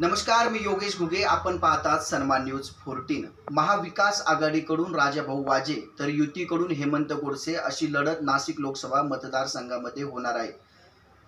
नमस्कार मी योगेश घुगे. आपण पाहतात सन्मान न्यूज फोर्टीन. महाविकास आघाडीकडून राजाभाऊ वाजे तर युतीकडून हेमंत गोडसे अशी लढत नाशिक लोकसभा मतदारसंघामध्ये होणार आहे.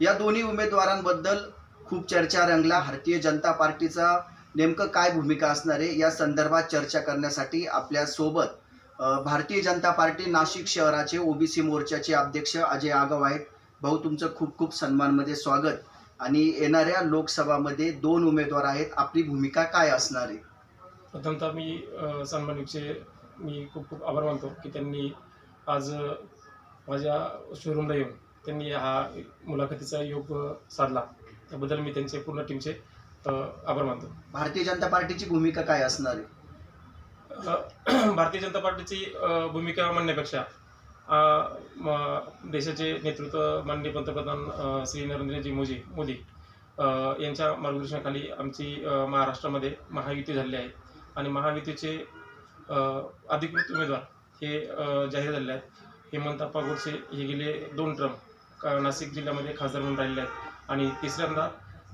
या दोन्ही उमेदवारांबद्दल खूप चर्चा रंगला. भारतीय जनता पार्टीचा नेमकं काय भूमिका असणार आहे या संदर्भात चर्चा करण्यासाठी आपल्यासोबत भारतीय जनता पार्टी नाशिक शहराचे ओबीसी मोर्चाचे अध्यक्ष अजय आगाव आहेत. भाऊ तुमचं खूप खूप सन्मानमध्ये स्वागत. आणि येणाऱ्या लोकसभामध्ये दोन उमेदवार आहेत. आपली भूमिका काय असणार आहे? प्रथमतः मी सन्मानिकचे मी खूप खूप आभार मानतो की त्यांनी आज माझ्या शोरूमला येऊन त्यांनी हा मुलाखतीचा योग साधला. त्याबद्दल मी त्यांचे पूर्ण टीमचे आभार मानतो. भारतीय जनता पार्टीची भूमिका काय असणार आहे? भारतीय जनता पार्टीची भूमिका म्हणण्यापेक्षा देशाचे नेतृत्व माननीय पंतप्रधान श्री नरेंद्रजी मोदी मोदी यांच्या मार्गदर्शनाखाली आमची महाराष्ट्रामध्ये महायुती झालेली आहे. आणि महायुतीचे अधिकृत उमेदवार हे जाहीर झालेले आहेत. हेमंत अप्पा गोडसे हे गेले दोन ट्रम का नाशिक जिल्ह्यामध्ये खासदार म्हणून राहिलेले आहेत. आणि तिसऱ्यांदा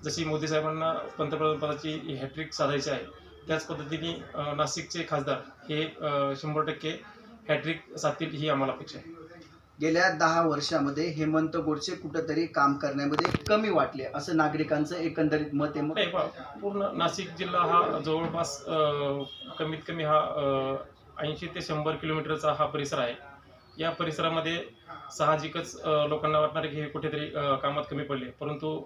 जशी मोदी साहेबांना पंतप्रधान पदाची हॅट्रिक साधायची आहे त्याच पद्धतीने नाशिकचे खासदार हे शंभर टक्के हॅट्रिक साधतील ही आम्हाला अपेक्षा आहे. गेल्या दहा वर्षामध्ये हेमंत गोडसे कुठंतरी काम करण्यामध्ये कमी वाटले असं नागरिकांचं एकंदरीत मत आहे मग? नाही पूर्ण नाशिक जिल्हा हा जवळपास अ, कमीत कमी हा ऐंशी ते शंभर किलोमीटरचा हा परिसर आहे. या परिसरामध्ये साहजिकच अ, लोकांना वाटणार की हे कुठेतरी अ, कामात कमी पडले. परंतु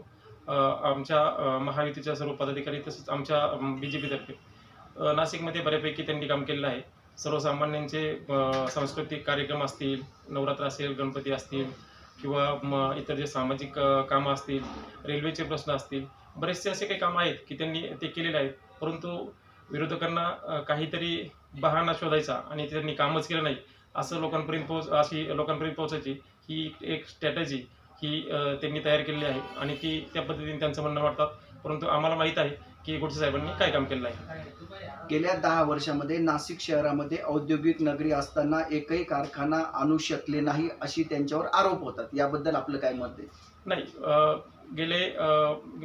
अ, आमच्या अ, महायुतीच्या सर्व पदाधिकारी तसेच आमच्या बी जे पीतर्फे नाशिकमध्ये बऱ्यापैकी त्यांनी काम केलेलं आहे. सर्वसामान्यांचे सांस्कृतिक कार्यक्रम असतील नवरात्र असेल गणपती असतील किंवा म इतर जे सामाजिक कामं असतील रेल्वेचे प्रश्न असतील बरेचसे असे काही कामं आहेत की त्यांनी ते केलेले आहेत. परंतु विरोधकांना काहीतरी बहाणा शोधायचा आणि त्यांनी कामच केलं नाही असं लोकांपर्यंत पोहोच अशी लोकांपर्यंत पोहोचायची ही एक स्ट्रॅटेजी ही त्यांनी तयार केलेली आहे आणि ती त्या पद्धतीने त्यांचं म्हणणं वाटतात परंतु आम्हाला माहीत आहे की गोडसे साहेबांनी काय काम केलं आहे? गेल्या दहा वर्षामध्ये नाशिक शहरामध्ये औद्योगिक नगरी असताना एकही कारखाना आणू शकले नाही अशी त्यांच्यावर आरोप होतात. याबद्दल आपलं काय मत आहे? नाही गेले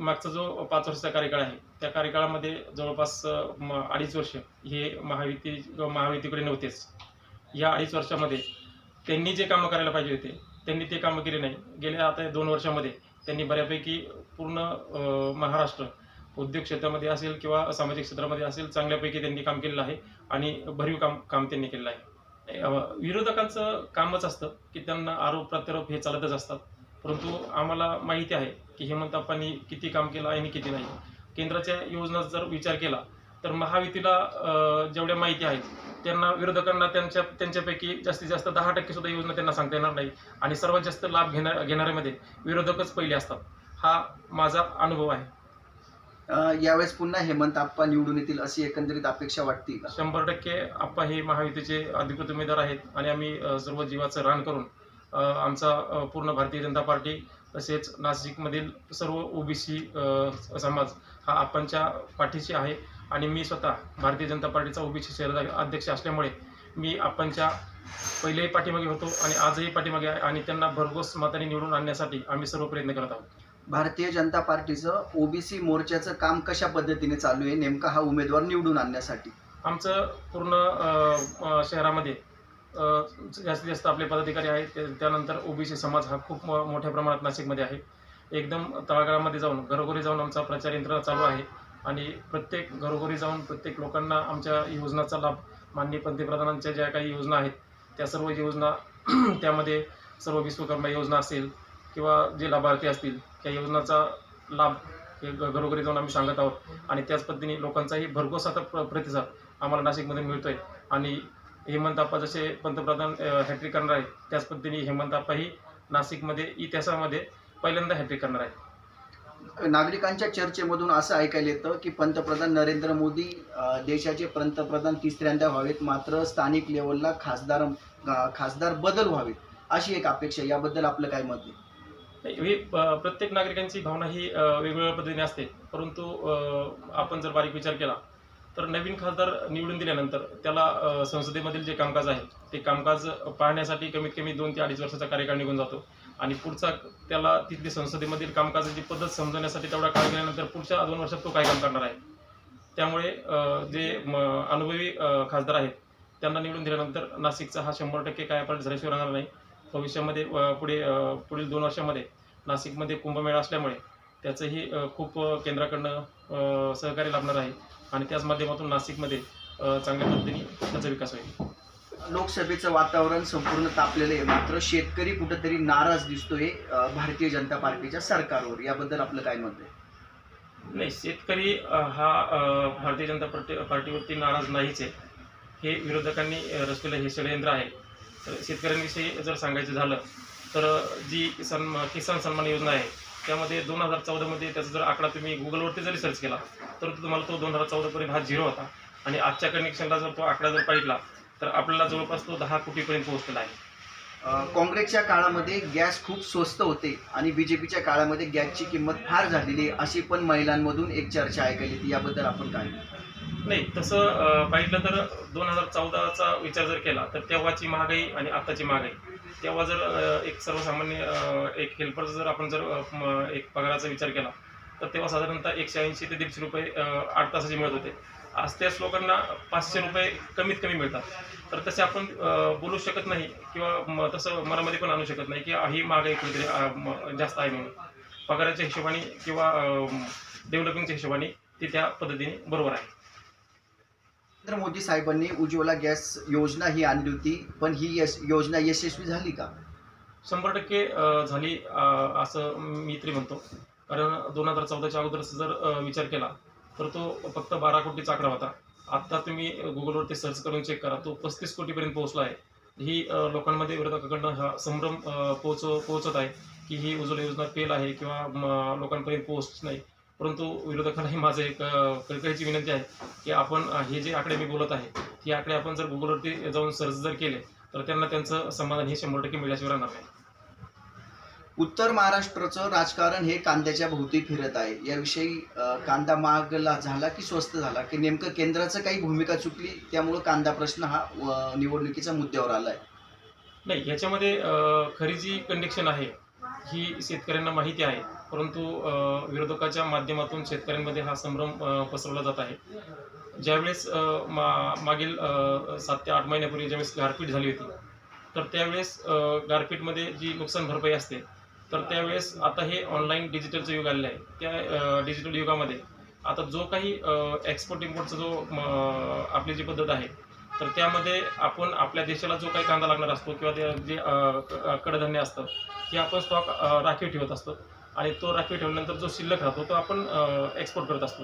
मागचा जो पाच वर्षाचा कार्यकाळ आहे त्या कार्यकाळामध्ये जवळपास म- अडीच वर्ष हे महायुती महायुतीकडे नव्हतेच. या अडीच वर्षामध्ये त्यांनी जे कामं करायला पाहिजे होते त्यांनी ते कामं केले नाही. गेल्या आता दोन वर्षामध्ये त्यांनी बऱ्यापैकी पूर्ण महाराष्ट्र उद्योग क्षेत्रामध्ये असेल किंवा सामाजिक क्षेत्रामध्ये असेल चांगल्यापैकी त्यांनी काम केलेलं आहे आणि भरीव काम काम त्यांनी केलेलं आहे. विरोधकांचं कामच असतं की त्यांना आरोप प्रत्यारोप हे चालतच असतात. परंतु आम्हाला माहिती आहे की हेमंत अप्पांनी किती काम केलं आणि किती नाही. केंद्राच्या योजना जर विचार केला तर महायुतीला जेवढ्या माहिती आहेत त्यांना विरोधकांना त्यांच्या त्यांच्यापैकी जास्तीत जास्त दहा टक्के सुद्धा योजना त्यांना सांगता येणार नाही. आणि सर्वात जास्त लाभ घेणार घेणाऱ्यामध्ये विरोधकच पहिले असतात. हा माझा अनुभव आहे. यावेळेस पुन्हा हेमंत आप्पा निवडून येतील अशी एकंदरीत अपेक्षा वाटते का? शंभर टक्के आप्पा हे महायुतीचे अधिकृत उमेदवार आहेत आणि आम्ही सर्व जीवाचं रान करून आमचा पूर्ण भारतीय जनता पार्टी तसेच नाशिकमधील सर्व ओबीसी समाज हा आप्पांच्या पाठीशी आहे. आणि मी स्वतः भारतीय जनता पार्टीचा ओबीसी शहर अध्यक्ष असल्यामुळे मी आपणच्या पहिलेही पाठीमागे होतो आणि आजही पाठीमागे आहे आणि त्यांना भरघोस मताने निवडून आणण्यासाठी आम्ही सर्व प्रयत्न करत आहोत. भारतीय जनता पार्टीचं ओबीसी मोर्चाचं काम कशा पद्धतीने चालू आहे? नेमका हा उमेदवार निवडून आणण्यासाठी. आमचं पूर्ण अ, शहरामध्ये अ, जास्तीत जास्त आपले पदाधिकारी आहेत. ते- त्यानंतर ओबीसी समाज हा खूप मो- मोठ्या प्रमाणात नाशिकमध्ये आहे. एकदम तळागाळामध्ये जाऊन घरोघरी जाऊन आमचा प्रचार यंत्रणा चालू आहे. आणि प्रत्येक घरोघरी जाऊन प्रत्येक लोकांना आमच्या योजनाचा लाभ माननीय पंतप्रधानांच्या ज्या काही योजना आहेत त्या सर्व योजना त्यामध्ये सर्व विश्वकर्मा योजना असेल किंवा जे लाभार्थी असतील त्या योजनाचा लाभ हे घ- घरोघरी जाऊन आम्ही सांगत आहोत. आणि त्याच पद्धतीने लोकांचाही भरघोस आता प्र- प्रतिसाद आम्हाला नाशिकमध्ये मिळतोय. आणि हेमंत आप्पा जसे पंतप्रधान हॅट्रिक करणार आहे त्याच पद्धतीने हेमंत आप्पाही नाशिकमध्ये इतिहासामध्ये पहिल्यांदा हॅट्रिक करणार आहे नागरिकांच्या चर्चेमधून असं ऐकायला येतं की पंतप्रधान नरेंद्र मोदी देशाचे पंतप्रधान तिसऱ्यांदा व्हावेत मात्र स्थानिक लेवलला खासदार खासदार बदल व्हावेत अशी एक अपेक्षा याबद्दल आपलं काय मत आहे? नाही, ही प्रत्येक नागरिकांची भावना ही वेगवेगळ्या पद्धतीने असते. परंतु आपण जर बारीक विचार केला तर नवीन खासदार निवडून दिल्यानंतर त्याला संसदेमधील जे कामकाज आहे ते कामकाज पाहण्यासाठी कमीत कमी दोन ते अडीच वर्षाचा कार्यकाळ निघून जातो. आणि पुढचा त्याला तिथली संसदेमधील कामकाजाची पद्धत समजवण्यासाठी तेवढा काळ गेल्यानंतर पुढच्या दोन वर्षात तो काय काम करणार आहे? त्यामुळे जे म, अनुभवी खासदार आहेत त्यांना निवडून दिल्यानंतर नाशिकचा हा शंभर टक्के काय पाठ झाल्याशिवाय राहणार नाही. भविष्यामध्ये पुढे पुढील दोन वर्षामध्ये नाशिकमध्ये कुंभमेळा असल्यामुळे त्याचंही खूप केंद्राकडनं सहकार्य लाभणार आहे. आणि त्याच माध्यमातून नाशिकमध्ये चांगल्या पद्धतीने त्याचा विकास होईल. लोकसभेचं वातावरण संपूर्ण तापलेलं आहे. मात्र शेतकरी कुठेतरी नाराज दिसतोय भारतीय जनता पार्टीच्या सरकारवर. याबद्दल आपलं काय मत आहे? नाही शेतकरी हा भारतीय जनता पार्टी पार्टीवरती नाराज नाहीच आहे. हे विरोधकांनी रचलेलं हे षडयंत्र आहे. तर शेतकऱ्यांविषयी जर सांगायचं झालं तर जी किसान किसान सन्मान योजना आहे त्यामध्ये दोन हजार चौदामध्ये त्याचा जर आकडा तुम्ही गुगलवरती जरी सर्च केला तर तुम्हाला तो दोन हजार चौदापर्यंत हा झिरो होता. आणि आजच्या कनेक्शनला जर तो आकडा जर पाहिला तर आपल्याला जवळपास तो दहा कोटीपर्यंत पोहोचलेला आहे. काँग्रेसच्या काळामध्ये गॅस खूप स्वस्त होते आणि बी जे पीच्या काळामध्ये गॅसची किंमत फार झालेली आहे अशी पण महिलांमधून एक चर्चा ऐकली ती याबद्दल आपण काय? नाही तसं पाहिलं तर दोन हजार चौदाचा विचार जर केला तर तेव्हाची महागाई आणि आताची महागाई. तेव्हा जर एक सर्वसामान्य एक हेल्परचा जर आपण जर म- एक पगाराचा विचार केला तर तेव्हा साधारणतः एकशे ऐंशी ते दीडशे रुपये आठ तासाचे मिळत होते. आज त्याच लोकांना पाचशे रुपये कमीत कमी मिळतात. तर तसे आपण बोलू शकत नाही किंवा म- तसं मनामध्ये पण आणू शकत नाही की ही महागाई कुठेतरी जास्त आहे म्हणून. पगाराच्या हिशोबाने किंवा डेव्हलपिंगच्या हिशोबाने ती त्या पद्धतीने बरोबर आहे. नरेंद्र मोदी साहेबांनी उज्ज्वला गॅस योजना ही आणली होती पण ही यश योजना यशस्वी झाली का? शंभर टक्के झाली असं मी तरी म्हणतो. कारण दोन हजार चौदाच्या अगोदर जर विचार केला तर तो फक्त बारा कोटीचा आकडा होता. आत्ता तुम्ही गुगलवरती सर्च करून चेक करा तो पस्तीस कोटीपर्यंत पोहोचला आहे. ही लोकांमध्ये विरोधकाकडनं हा संभ्रम पोहोच पोहोचत आहे की ही उज्ज्वला योजना फेल आहे किंवा म, लोकांपर्यंत पोहोचत नाही. परंतु विरोधकांनाही माझं एक कळकळीची विनंती आहे की आपण हे जे आकडे मी बोलत आहे हे आकडे आपण जर गुगलवरती जाऊन सर्च जर केले तर त्यांना त्यांचं समाधान हे शंभर टक्के मिळाल्याशिवाय राहणार नाही. उत्तर महाराष्ट्राचं राजकारण हे कांद्याच्या भोवती फिरत आहे. याविषयी कांदा महागला झाला की स्वस्त झाला? की नेमकं केंद्राचं काही भूमिका चुकली त्यामुळं कांदा प्रश्न हा निवडणुकीच्या मुद्द्यावर आलाय? नाही याच्यामध्ये खरी जी कंडिक्शन आहे ही शेतकऱ्यांना माहिती आहे. परंतु विरोधकाच्या माध्यमातून शेतकऱ्यांमध्ये हा संभ्रम पसरवला जात आहे. ज्यावेळेस मा मागील सात ते आठ महिन्यापूर्वी ज्यावेळेस गारपीट झाली होती तर त्यावेळेस गारपीटमध्ये जी नुकसान भरपाई असते तर त्यावेळेस आता हे ऑनलाईन डिजिटलचं युग आलेलं आहे. त्या डिजिटल युगामध्ये आता जो काही एक्सपोर्ट इम्पोर्टचा जो म, आपली जी पद्धत आहे तर त्यामध्ये आपण आपल्या देशाला जो काही कांदा लागणार असतो किंवा ते जे कडधान्य असतं ते आपण स्टॉक राखीव ठेवत असतो. आणि तो राखीव ठेवल्यानंतर जो शिल्लक राहतो तो आपण एक्सपोर्ट करत असतो.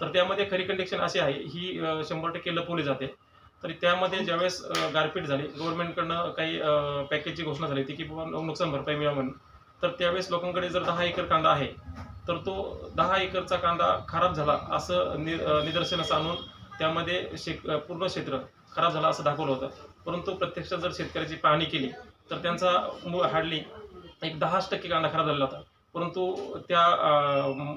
तर त्यामध्ये खरी कंडिशन अशी आहे ही शंभर टक्के लपवली जाते. तर त्यामध्ये ज्यावेळेस गारपीट झाली गव्हर्नमेंटकडनं काही पॅकेजची घोषणा झाली होती की बाबा नुकसान भरपाई मिळा म्हणून. तर त्यावेळेस लोकांकडे जर दहा एकर कांदा आहे तर तो दहा एकरचा कांदा खराब झाला असं नि निदर्शनास आणून त्यामध्ये शेक पूर्ण क्षेत्र खराब झाला असं दाखवलं होतं. परंतु प्रत्यक्षात जर शेतकऱ्याची पाहणी केली तर त्यांचा हार्डली एक दहाच टक्के कांदा खराब झालेला होता. परंतु त्या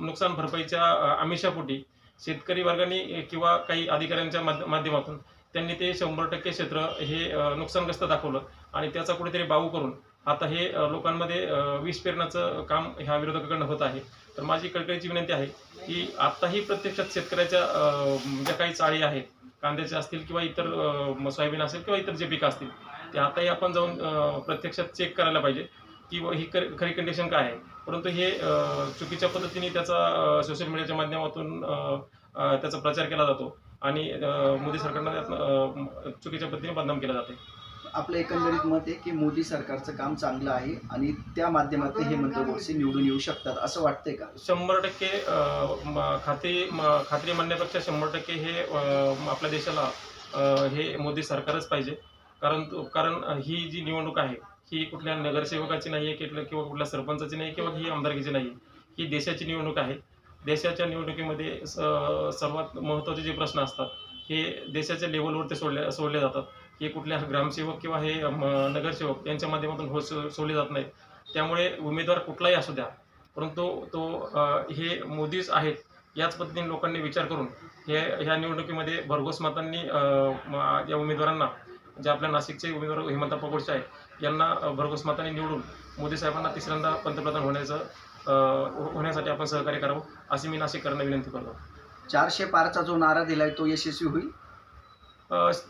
नुकसान भरपाईच्या आमिषापोटी शेतकरी वर्गाने किंवा काही अधिकाऱ्यांच्या माध्यमातून त्यांनी ते शंभर टक्के क्षेत्र हे नुकसानग्रस्त दाखवलं आणि त्याचा कुठेतरी बाऊ करून आता हे लोकांमध्ये अ, विष पेरण्याचं काम ह्या विरोधकाकडनं होत आहे. तर माझी कळकळीची विनंती आहे की आत्ताही प्रत्यक्षात शेतकऱ्याच्या ज्या काही चाळी आहेत कांद्याच्या असतील किंवा इतर सोयाबीन असेल किंवा इतर जे पिकं असतील ते आताही आपण जाऊन प्रत्यक्षात चेक करायला पाहिजे की व ही खरी कंडिशन काय आहे. परंतु हे चुकीच्या पद्धतीने त्याचा सोशल मीडियाच्या माध्यमातून त्याचा प्रचार केला जातो आणि मोदी सरकारनं त्यातनं चुकीच्या पद्धतीने बदनाम केलं जाते आपलं एकंदरीत मत आहे की मोदी सरकारचं काम चांगलं आहे आणि त्या माध्यमातून हेमंत गोडसे निवडून येऊ शकतात असं वाटतंय का? शंभर टक्के खात्री खात्री म्हणण्यापेक्षा शंभर टक्के हे आपल्या देशाला हे मोदी सरकारच पाहिजे. कारण कारण ही जी निवडणूक आहे ही कुठल्या नगरसेवकाची नाही आहे किंवा कुठल्या सरपंचाची नाही किंवा ही आमदारकीची नाही ही देशाची निवडणूक आहे. देशाच्या निवडणुकीमध्ये स- सर्वात महत्त्वाचे जे प्रश्न असतात हे देशाच्या लेवलवरती सोडले सोडले जातात. हे कुठल्या ग्रामसेवक किंवा हे म, नगरसेवक यांच्या माध्यमातून हो सो- सोडले जात नाहीत. त्यामुळे उमेदवार कुठलाही असू द्या परंतु तो हे मोदीच आहेत याच पद्धतीने लोकांनी विचार करून हे ह्या निवडणुकीमध्ये भरघोस मतांनी या उमेदवारांना जे आपल्या नाशिकचे उमेदवार हेमंत गोडसे आहेत यांना भरघोस मताने निवडून मोदी साहेबांना तिसऱ्यांदा पंतप्रधान होण्याचं हो- होण्यासाठी आपण सहकार्य करावं अशी मी नाशिककरांना विनंती करतो. चारशे पारचा जो नारा दिलाय तो यशस्वी होईल?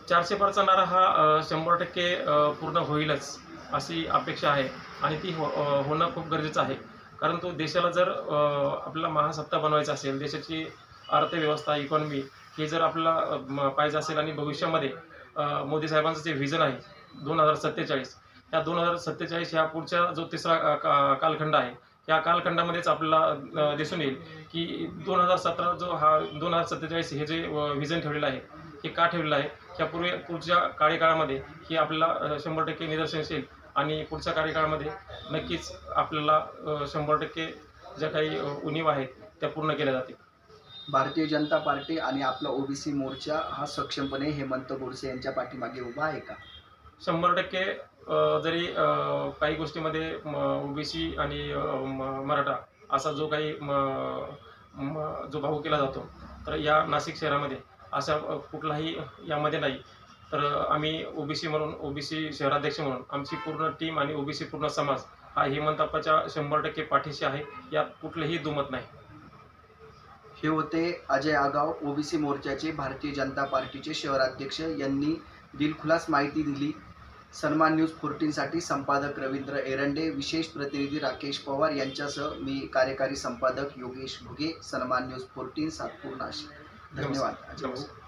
चारशे पारचा नारा हा शंभर टक्के पूर्ण होईलच अशी अपेक्षा आहे आणि ती हो होणं खूप गरजेचं आहे. कारण तो देशाला जर आपल्याला महासत्ता बनवायचा असेल देशाची अर्थव्यवस्था इकॉनॉमी हे जर आपल्याला पाहिजे असेल आणि भविष्यामध्ये मोदी साहेबांचं जे व्हिजन आहे दोन हजार सत्तेचाळीस त्या दोन हजार सत्तेचाळीस ह्या पुढच्या जो तिसरा का का- कालखंड आहे या कालखंडामध्येच आपल्याला दिसून येईल की दोन हजार सतरा जो हा दोन हजार सत्तेचाळीस हे जे व्हिजन ठेवलेलं आहे हे का ठेवलेलं आहे ह्यापूर्वी पुढच्या कार्यकाळामध्ये हे आपल्याला शंभर टक्के निदर्शन येईल आणि पुढच्या कार्यकाळामध्ये नक्कीच आपल्याला शंभर टक्के ज्या काही उणीव आहेत त्या पूर्ण केल्या जातील. भारतीय जनता पार्टी आणि आपला ओबीसी मोर्चा हा सक्षमपणे हेमंत गोडसे यांच्या पाठीमागे उभा आहे का? शंभर टक्के जरी काही गोष्टीमध्ये ओबीसी आणि म- मराठा असा जो काही म- म- जो भाऊ केला जातो तर या नाशिक शहरामध्ये असा कुठलाही यामध्ये नाही. तर आम्ही ओबीसी म्हणून ओबीसी शहराध्यक्ष म्हणून आमची पूर्ण टीम आणि ओबीसी पूर्ण समाज हा हेमंताप्पाच्या शंभर टक्के पाठीशी आहे. यात कुठलंही दुमत नाही. हे होते अजय आगाव ओबीसी मोर्चाचे भारतीय जनता पार्टीचे शहराध्यक्ष. यांनी दिलखुलास माहिती दिली. सन्मान न्यूज फोर्टीनसाठी संपादक रवींद्र एरंडे विशेष प्रतिनिधी राकेश पवार यांच्यासह मी कार्यकारी संपादक योगेश भुगे सन्मान न्यूज फोर्टीन सातपूर नाशिक. धन्यवाद.